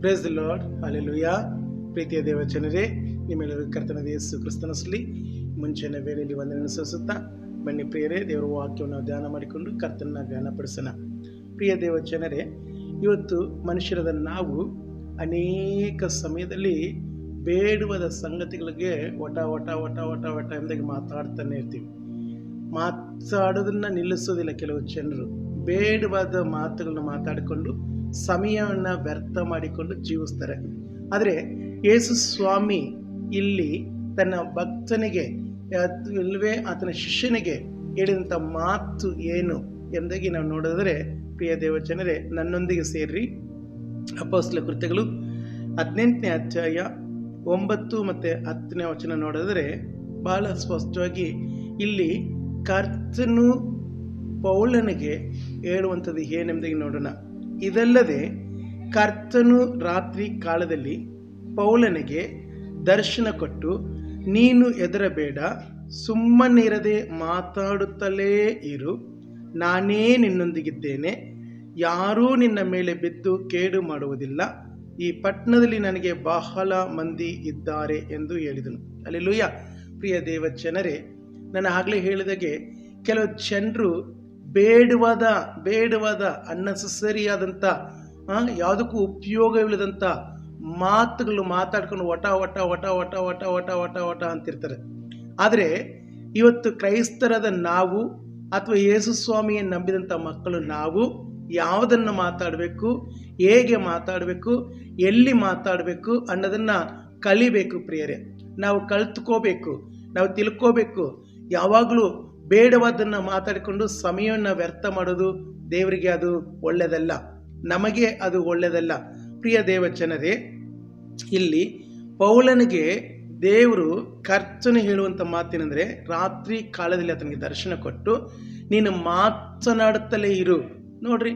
Praise the lord alleluia ಪ್ರೀತಿಯ ದೇವಚನರೇ ನಿಮ್ಮೆಲ್ಲರೂ ಕರ್ತನ ಯೇಸು ಕ್ರಿಸ್ತನಸ್ಲಿ ಮುಂಚೆನ ವೇಳೆಯಲ್ಲಿ ವಂದನೆ ಸಲ್ಲಿಸುತ್ತಾ, ಬನ್ನಿ ಪ್ರಿಯರೇ, ದೇವರ ವಾಕ್ಯವನ್ನು ಧ್ಯಾನ ಮಾಡಿಕೊಂಡು ಕರ್ತನ ಧ್ಯಾನಪಡಿಸೋಣ ಪ್ರಿಯ ದೇವಚನರೇ ಇವತ್ತು ಮನುಷ್ಯರದ ನಾವು ಅನೇಕ ಸಮಯದಲ್ಲಿ ಬೇಡುವದ ಸಂಗತಿಗಳಿಗೆ ಒಟ ಒಟ ಒಟ ಒಟ ಒಟ ಎಂದಾಗಿ ಮಾತಾಡ್ತಾನೆ ಇರ್ತೀವಿ. ಮಾತಾಡೋದನ್ನು ನಿಲ್ಲಿಸೋದಿಲ್ಲ ಕೆಲವು ಜನರು. ಬೇಡವಾದ ಮಾತುಗಳನ್ನ ಮಾತಾಡಿಕೊಂಡು ಸಮಯವನ್ನು ವ್ಯರ್ಥ ಮಾಡಿಕೊಂಡು ಜೀವಿಸ್ತಾರೆ. ಆದರೆ ಯೇಸು ಸ್ವಾಮಿ ಇಲ್ಲಿ ತನ್ನ ಭಕ್ತನಿಗೆ ಇಲ್ಲವೇ ಆತನ ಶಿಷ್ಯನಿಗೆ ಹೇಳಿದಂಥ ಮಾತು ಏನು ಎಂದಾಗಿ ನಾವು ನೋಡಿದ್ರೆ, ಪ್ರಿಯ ದೇವಜನರೇ, ನನ್ನೊಂದಿಗೆ ಸೇರ್ರಿ. ಅಪ್ಪಸ್ಲ ಕೃತ್ಯಗಳು ಹದಿನೆಂಟನೇ ಅಧ್ಯಾಯ ಒಂಬತ್ತು ಮತ್ತು ಹತ್ತನೇ ವಚನ ನೋಡಿದ್ರೆ ಬಹಳ ಸ್ಪಷ್ಟವಾಗಿ ಇಲ್ಲಿ ಕರ್ತನು ಪೌಲನಿಗೆ ಹೇಳುವಂಥದ್ದು ಏನೆಂಬುದಾಗಿ ನೋಡೋಣ. ಇದಲ್ಲದೆ ಕರ್ತನು ರಾತ್ರಿ ಕಾಲದಲ್ಲಿ ಪೌಲನಿಗೆ ದರ್ಶನ ಕೊಟ್ಟು, ನೀನು ಹೆದರಬೇಡ ಸುಮ್ಮನಿರದೆ ಮಾತಾಡುತ್ತಲೇ ಇರು. ನಾನೇ ನಿನ್ನೊಂದಿಗಿದ್ದೇನೆ. ಯಾರೂ ನಿನ್ನ ಮೇಲೆ ಬಿದ್ದು ಕೇಡು ಮಾಡುವುದಿಲ್ಲ. ಈ ಪಟ್ಟಣದಲ್ಲಿ ನನಗೆ ಬಹಳ ಮಂದಿ ಇದ್ದಾರೆ ಎಂದು ಹೇಳಿದನು. ಅಲ್ಲಿ ಲೂಯ ಪ್ರಿಯ ದೇವ ಜನರೇ ನಾನು ಆಗಲೇ ಹೇಳಿದಾಗೆ, ಕೆಲವು ಜನರು ಬೇಡವಾದ ಬೇಡವಾದ ಅನ್ನೆಸಸರಿಯಾದಂಥ ಯಾವುದಕ್ಕೂ ಉಪಯೋಗವಿಲ್ಲದಂಥ ಮಾತುಗಳು ಮಾತಾಡ್ಕೊಂಡು ಒಟ ಒಟ ಒಟ ಒಟ ಒಟ ಒಟ ಒಟ ಒಟ ಅಂತಿರ್ತಾರೆ. ಆದರೆ ಇವತ್ತು ಕ್ರೈಸ್ತರಾದ ನಾವು ಅಥವಾ ಯೇಸು ಸ್ವಾಮಿಯನ್ನು ನಂಬಿದಂಥ ಮಕ್ಕಳು ನಾವು ಯಾವುದನ್ನು ಮಾತಾಡಬೇಕು, ಹೇಗೆ ಮಾತಾಡಬೇಕು, ಎಲ್ಲಿ ಮಾತಾಡಬೇಕು ಅನ್ನೋದನ್ನು ಕಲಿಬೇಕು ಪ್ರಿಯರೇ. ನಾವು ಕಲ್ತ್ಕೋಬೇಕು, ನಾವು ತಿಳ್ಕೋಬೇಕು. ಯಾವಾಗಲೂ ಬೇಡವಾದನ್ನು ಮಾತಾಡಿಕೊಂಡು ಸಮಯವನ್ನು ವ್ಯರ್ಥ ಮಾಡೋದು ದೇವರಿಗೆ ಅದು ಒಳ್ಳೆಯದಲ್ಲ ನಮಗೆ ಅದು ಒಳ್ಳೆಯದಲ್ಲ ಪ್ರಿಯ ದೇವ ಜನರೇ ಇಲ್ಲಿ ಪೌಲನಿಗೆ ದೇವರು ಖರ್ಚನ್ನು ಹೇಳುವಂಥ ಮಾತೇನೆಂದರೆ, ರಾತ್ರಿ ಕಾಲದಲ್ಲಿ ಆತನಿಗೆ ದರ್ಶನ ಕೊಟ್ಟು, ನೀನು ಮಾತನಾಡುತ್ತಲೇ ಇರು. ನೋಡ್ರಿ,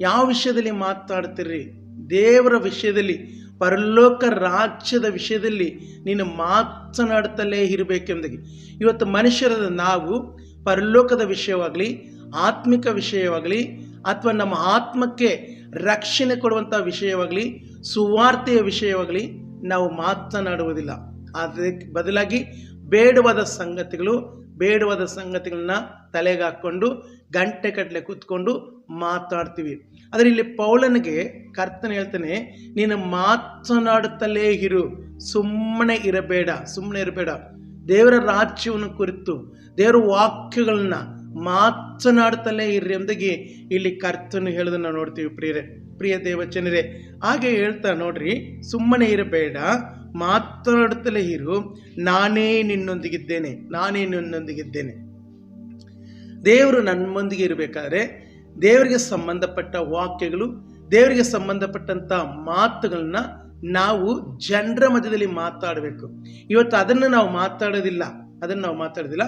ಯಾವ ವಿಷಯದಲ್ಲಿ ಮಾತಾಡ್ತಿರ್ರಿ ದೇವರ ವಿಷಯದಲ್ಲಿ, ಪರಲೋಕ ರಾಜ್ಯದ ವಿಷಯದಲ್ಲಿ ನೀನು ಮಾತನಾಡುತ್ತಲೇ ಇರಬೇಕೆಂದಾಗಿ ಇವತ್ತು ಮನುಷ್ಯರಾದ ನಾವು ಪರಲೋಕದ ವಿಷಯವಾಗಲಿ, ಆತ್ಮಿಕ ವಿಷಯವಾಗಲಿ, ಅಥವಾ ನಮ್ಮ ಆತ್ಮಕ್ಕೆ ರಕ್ಷಣೆ ಕೊಡುವಂಥ ವಿಷಯವಾಗಲಿ, ಸುವಾರ್ತೆಯ ವಿಷಯವಾಗಲಿ ನಾವು ಮಾತನಾಡುವುದಿಲ್ಲ. ಅದಕ್ಕೆ ಬದಲಾಗಿ ಬೇಡವಾದ ಸಂಗತಿಗಳು, ಬೇಡವಾದ ಸಂಗತಿಗಳನ್ನ ತಲೆಗೆ ಹಾಕ್ಕೊಂಡು, ಗಂಟೆ ಕಟ್ಟಲೆ ಕೂತ್ಕೊಂಡು ಮಾತಾಡ್ತೀವಿ. ಆದರೆ ಇಲ್ಲಿ ಪೌಲನಿಗೆ ಕರ್ತನ ಹೇಳ್ತಾನೆ, ನೀನು ಮಾತನಾಡುತ್ತಲೇ ಇರು. ಸುಮ್ಮನೆ ಇರಬೇಡ ಸುಮ್ಮನೆ ಇರಬೇಡ. ದೇವರ ರಾಜ್ಯವನ್ನು ಕುರಿತು, ದೇವರ ವಾಕ್ಯಗಳನ್ನ ಮಾತನಾಡ್ತಲೇ ಇರ್ರಿ ಎಂದಾಗಿ ಇಲ್ಲಿ ಕರ್ತನು ಹೇಳೋದನ್ನ ನೋಡ್ತೀವಿ ಪ್ರಿಯರೇ, ಪ್ರಿಯ ದೇವಚನರೇ ಹಾಗೆ ಹೇಳ್ತಾ ನೋಡ್ರಿ, ಸುಮ್ಮನೆ ಇರಬೇಡ ಮಾತನಾಡುತ್ತಲೇ ಇರು, ನಾನೇ ನಿನ್ನೊಂದಿಗಿದ್ದೇನೆ ನಾನೇ ನಿನ್ನೊಂದಿಗಿದ್ದೇನೆ. ದೇವರು ನನ್ನೊಂದಿಗೆ ಇರಬೇಕಾದ್ರೆ, ದೇವರಿಗೆ ಸಂಬಂಧಪಟ್ಟ ವಾಕ್ಯಗಳು, ದೇವರಿಗೆ ಸಂಬಂಧಪಟ್ಟಂಥ ಮಾತುಗಳನ್ನ ನಾವು ಜನರ ಮಧ್ಯದಲ್ಲಿ ಮಾತಾಡಬೇಕು. ಇವತ್ತು ಅದನ್ನು ನಾವು ಮಾತಾಡೋದಿಲ್ಲ. ಅದನ್ನು ನಾವು ಮಾತಾಡೋದಿಲ್ಲ.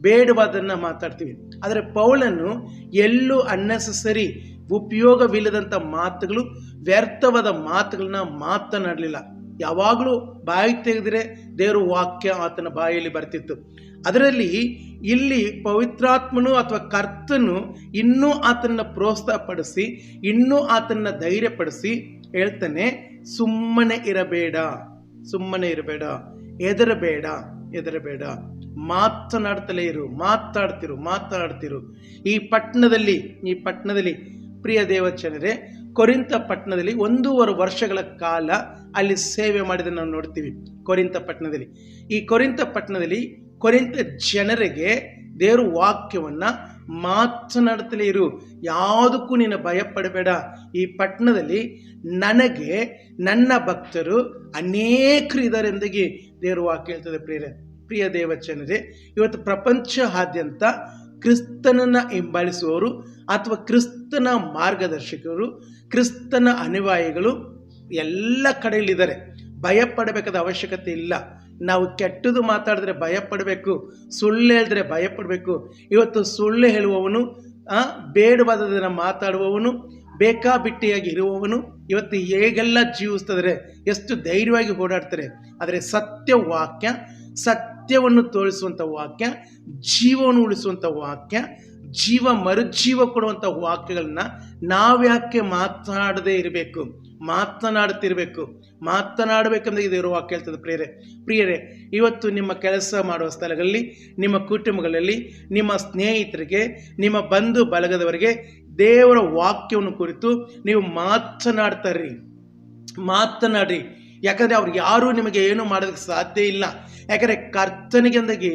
ಬೇಡವಾದನ್ನು ಮಾತಾಡ್ತೀವಿ. ಆದರೆ ಪೌಲನ್ನು ಎಲ್ಲೂ ಅನ್ನೆಸಸರಿ ಉಪಯೋಗವಿಲ್ಲದಂಥ ಮಾತುಗಳು, ವ್ಯರ್ಥವಾದ ಮಾತುಗಳನ್ನ ಮಾತನಾಡಲಿಲ್ಲ. ಯಾವಾಗಲೂ ಬಾಯಿ ತೆಗೆದರೆ ದೇವರು ವಾಕ್ಯ ಆತನ ಬಾಯಲ್ಲಿ ಬರ್ತಿತ್ತು. ಅದರಲ್ಲಿ ಇಲ್ಲಿ ಪವಿತ್ರಾತ್ಮನು ಅಥವಾ ಕರ್ತನು ಇನ್ನೂ ಆತನ ಪ್ರೋತ್ಸಾಹಪಡಿಸಿ, ಇನ್ನೂ ಆತನ ಧೈರ್ಯಪಡಿಸಿ ಹೇಳ್ತಾನೆ ಸುಮ್ಮನೆ ಇರಬೇಡ ಸುಮ್ಮನೆ ಇರಬೇಡ ಎದರಬೇಡ ಎದರಬೇಡ ಮಾತನಾಡ್ತಲೇ ಇರು, ಮಾತಾಡ್ತಿರು ಮಾತಾಡ್ತಿರು. ಈ ಪಟ್ಟಣದಲ್ಲಿ ಈ ಪಟ್ಟಣದಲ್ಲಿ, ಪ್ರಿಯ ದೇವಚನರೇ ಕೊರಿಂತ ಪಟ್ಟಣದಲ್ಲಿ ಒಂದೂವರೆ ವರ್ಷಗಳ ಕಾಲ ಅಲ್ಲಿ ಸೇವೆ ಮಾಡಿದ ನಾವು ನೋಡ್ತೀವಿ. ಕೊರಿಂತ ಪಟ್ಟಣದಲ್ಲಿ. ಈ ಕೊರಿಂತ ಪಟ್ಟಣದಲ್ಲಿ ಕೊರಿಂತ ಜನರಿಗೆ ದೇವರು ವಾಕ್ಯವನ್ನು ಮಾತನಾಡುತ್ತಲೇ ಇರು. ಯಾವುದಕ್ಕೂ ನೀನು ಭಯಪಡಬೇಡ. ಈ ಪಟ್ಟಣದಲ್ಲಿ ನನಗೆ, ನನ್ನ ಭಕ್ತರು ಅನೇಕರು ಇದ್ದಾರೆ ಎಂದಾಗಿ ದೇವರು ವಾಕ್ಯ ಹೇಳ್ತದೆ ಪ್ರಿಯ ಪ್ರಿಯ ದೇವಚನರೇ ಇವತ್ತು ಪ್ರಪಂಚದಾದ್ಯಂತ ಕ್ರಿಸ್ತನನ್ನು ಹಿಂಬಾಲಿಸುವವರು ಅಥವಾ ಕ್ರಿಸ್ತನ ಮಾರ್ಗದರ್ಶಕರು, ಕ್ರಿಸ್ತನ ಅನಿವಾಯಿಗಳು ಎಲ್ಲ ಕಡೆಯಲ್ಲಿದ್ದಾರೆ. ಭಯಪಡಬೇಕಾದ ಅವಶ್ಯಕತೆ ಇಲ್ಲ. ನಾವು ಕೆಟ್ಟದು ಮಾತಾಡಿದ್ರೆ ಭಯಪಡಬೇಕು, ಸುಳ್ಳು ಹೇಳಿದ್ರೆ ಭಯಪಡಬೇಕು. ಇವತ್ತು ಸುಳ್ಳು ಹೇಳುವವನು ಬೇಡವಾದದನ್ನು ಮಾತಾಡುವವನು, ಬೇಕಾಬಿಟ್ಟಿಯಾಗಿ ಇರುವವನು ಇವತ್ತು ಹೇಗೆಲ್ಲ ಜೀವಿಸ್ತದರೆ, ಎಷ್ಟು ಧೈರ್ಯವಾಗಿ ಓಡಾಡ್ತಾರೆ. ಆದರೆ ಸತ್ಯ ವಾಕ್ಯ, ಸತ್ಯವನ್ನು ತೋರಿಸುವಂಥ ವಾಕ್ಯ, ಜೀವವನ್ನು ಉಳಿಸುವಂಥ ವಾಕ್ಯ ಜೀವ ಮರುಜೀವ ಕೊಡುವಂಥ ವಾಕ್ಯಗಳನ್ನ ನಾವ್ಯಾಕೆ ಮಾತನಾಡದೇ ಇರಬೇಕು? ಮಾತನಾಡುತ್ತಿರಬೇಕು. ಇದು ಇರುವ ವಾಕ್ಯ ಹೇಳ್ತದೆ ಪ್ರಿಯರೇ. ಪ್ರಿಯರೇ, ಇವತ್ತು ನಿಮ್ಮ ಕೆಲಸ ಮಾಡುವ ಸ್ಥಳಗಳಲ್ಲಿ, ನಿಮ್ಮ ಕುಟುಂಬಗಳಲ್ಲಿ, ನಿಮ್ಮ ಸ್ನೇಹಿತರಿಗೆ, ನಿಮ್ಮ ಬಂಧು ಬಳಗದವರಿಗೆ ದೇವರ ವಾಕ್ಯವನ್ನು ಕುರಿತು ನೀವು ಮಾತನಾಡ್ತಾರ್ರಿ. ಮಾತನಾಡಿ ಯಾಕಂದರೆ ಅವ್ರು ಯಾರೂ ನಿಮಗೆ ಏನು ಮಾಡೋದಕ್ಕೆ ಸಾಧ್ಯ ಇಲ್ಲ. ಯಾಕಂದರೆ ಕರ್ತನಿಗೆಂದಾಗಿ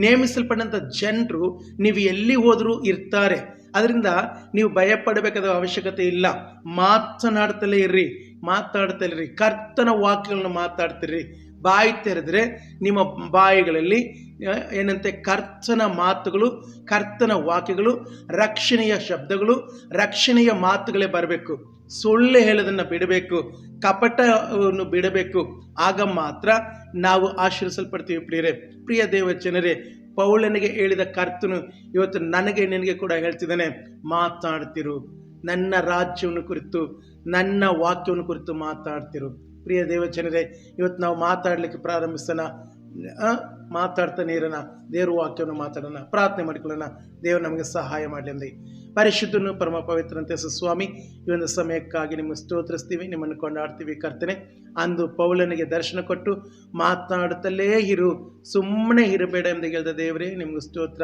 ನೇಮಿಸಲ್ಪಟ್ಟಂಥ ಜನರು ನೀವು ಎಲ್ಲಿ ಹೋದರೂ ಇರ್ತಾರೆ. ಅದರಿಂದ ನೀವು ಭಯಪಡಬೇಕಾದ ಅವಶ್ಯಕತೆ ಇಲ್ಲ. ಮಾತನಾಡ್ತಲೇ ಇರ್ರಿ, ಮಾತಾಡ್ತಲೇ ಇರ್ರಿ. ಕರ್ತನ ವಾಕ್ಯಗಳನ್ನು ಮಾತಾಡ್ತಿರ್ರಿ. ಬಾಯಿ ತೆರೆದ್ರೆ ನಿಮ್ಮ ಬಾಯಿಗಳಲ್ಲಿ ಏನಂತೆ, ಕರ್ತನ ಮಾತುಗಳು, ಕರ್ತನ ವಾಕ್ಯಗಳು, ರಕ್ಷಣೆಯ ಶಬ್ದಗಳು, ರಕ್ಷಣೆಯ ಮಾತುಗಳೇ ಬರಬೇಕು. ಸುಳ್ಳು ಹೇಳೋದನ್ನು ಬಿಡಬೇಕು, ಕಪಟವನ್ನು ಬಿಡಬೇಕು, ಆಗ ಮಾತ್ರ ನಾವು ಆಶೀರ್ವಿಸಲ್ಪಡ್ತೀವಿ ಪ್ರಿಯರೇ. ಪ್ರಿಯ ದೇವ ಜನರೇ, ಪೌಲನಿಗೆ ಹೇಳಿದ ಕರ್ತನು ಇವತ್ತು ನನಗೆ ನಿನಗೆ ಕೂಡ ಹೇಳ್ತಿದ್ದಾನೆ, ಮಾತಾಡ್ತಿರು. ನನ್ನ ರಾಜ್ಯವನ್ನು ಕುರಿತು, ನನ್ನ ವಾಕ್ಯವನ್ನು ಕುರಿತು ಮಾತಾಡ್ತಿರು. ಪ್ರಿಯ ದೇವ ಜನರೇ, ಇವತ್ತು ನಾವು ಮಾತಾಡಲಿಕ್ಕೆ ಪ್ರಾರಂಭಿಸೋಣ. ಮಾತಾಡ್ತಾನೆ ಇರೋಣ. ದೇವ್ರ ವಾಕ್ಯವನ್ನು ಮಾತಾಡೋಣ. ಪ್ರಾರ್ಥನೆ ಮಾಡಿಕೊಳ್ಳೋಣ. ದೇವರು ನಮಗೆ ಸಹಾಯ ಮಾಡಲಿ ಪರಿಶುದ್ಧನು ಪರಮ ಪವಿತ್ರಂತೆ ಸ್ವಾಮಿ ಈ ಒಂದು ಸಮಯಕ್ಕಾಗಿ ನಿಮ್ಮ ಸ್ತೋತ್ರಿಸ್ತೀವಿ, ನಿಮ್ಮನ್ನು ಕೊಂಡಾಡ್ತೀವಿ ಕರ್ತನೆ. ಅಂದು ಪೌಲನಿಗೆ ದರ್ಶನ ಕೊಟ್ಟು ಮಾತನಾಡುತ್ತಲೇ ಇರು ಸುಮ್ಮನೆ ಇರಬೇಡ ಎಂದು ಹೇಳಿದ ದೇವರೇ, ನಿಮಗೆ ಸ್ತೋತ್ರ.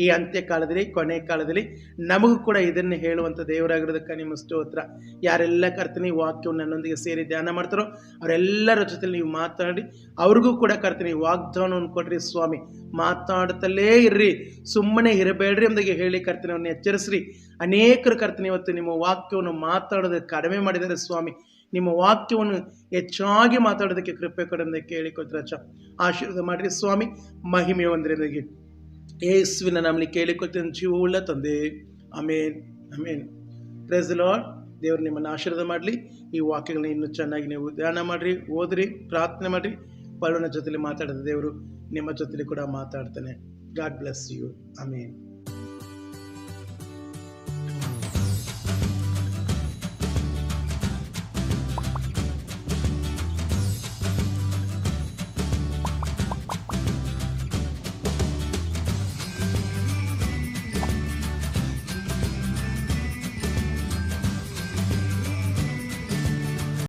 ಈ ಅಂತ್ಯ ಕಾಲದಲ್ಲಿ ಕೊನೆ ಕಾಲದಲ್ಲಿ ನಮಗೂ ಕೂಡ ಇದನ್ನೇ ಹೇಳುವಂಥ ದೇವರಾಗಿರೋದಕ್ಕೆ ನಿಮ್ಮ ಸ್ತೋತ್ರ. ಯಾರೆಲ್ಲ ಕರ್ತನೆ ವಾಕ್ಯ ವಾಕ್ಯವನ್ನು ನನ್ನೊಂದಿಗೆ ಸೇರಿ ಧ್ಯಾನ ಮಾಡ್ತಾರೋ, ಅವರೆಲ್ಲರ ಜೊತೆ ನೀವು ಮಾತನಾಡಿ, ಅವ್ರಿಗೂ ಕೂಡ ಕರ್ತನೆ ವಾಗ್ದಾನವನ್ನು ಕೊಡ್ರಿ ಸ್ವಾಮಿ. ಮಾತನಾಡುತ್ತಲೇ ಇರ್ರಿ ಸುಮ್ಮನೆ ಇರಬೇಡ್ರಿ ಎಂದಾಗಿ ಹೇಳಿ ಕರ್ತನವನ್ನು ಎಚ್ಚರಿಸ್ರಿ. ಅನೇಕರು ಕರ್ತನೆ, ಇವತ್ತು ನಿಮ್ಮ ವಾಕ್ಯವನ್ನು ಮಾತಾಡೋದಕ್ಕೆ ಕಡಿಮೆ ಮಾಡಿದರೆ ಸ್ವಾಮಿ. ನಿಮ್ಮ ವಾಕ್ಯವನ್ನು ಹೆಚ್ಚಾಗಿ ಮಾತಾಡೋದಕ್ಕೆ ಕೃಪೆ ಕೊಡೋದಕ್ಕೆ ಕೇಳಿಕೊಳ್ತಾರೆ ಅಚ್ಚ. ಆಶೀರ್ವಾದ ಮಾಡಿರಿ ಸ್ವಾಮಿ. ಮಹಿಮೆ ಒಂದರಿಗೆ ಯೇಸುವಿನ ನಮ್ಮಲ್ಲಿ ಕೇಳಿಕೊಳ್ತೇನೆ, ಜೀವವುಳ್ಳ ತಂದೆ. ಅಮೇನ್ ಅಮೇನ್ ಪ್ರೆಸ್ ಲಾರ್ಡ್ ದೇವರು ನಿಮ್ಮನ್ನು ಆಶೀರ್ವಾದ ಮಾಡಲಿ. ಈ ವಾಕ್ಯಗಳನ್ನ ಇನ್ನೂ ಚೆನ್ನಾಗಿ ನೀವು ಧ್ಯಾನ ಮಾಡಿರಿ, ಓದ್ರಿ, ಪ್ರಾರ್ಥನೆ ಮಾಡಿರಿ. ಪರ್ವನ ಜೊತೆಲಿ ಮಾತಾಡಿದ ದೇವರು ನಿಮ್ಮ ಜೊತೆಲಿ ಕೂಡ ಮಾತಾಡ್ತಾನೆ. God bless you amen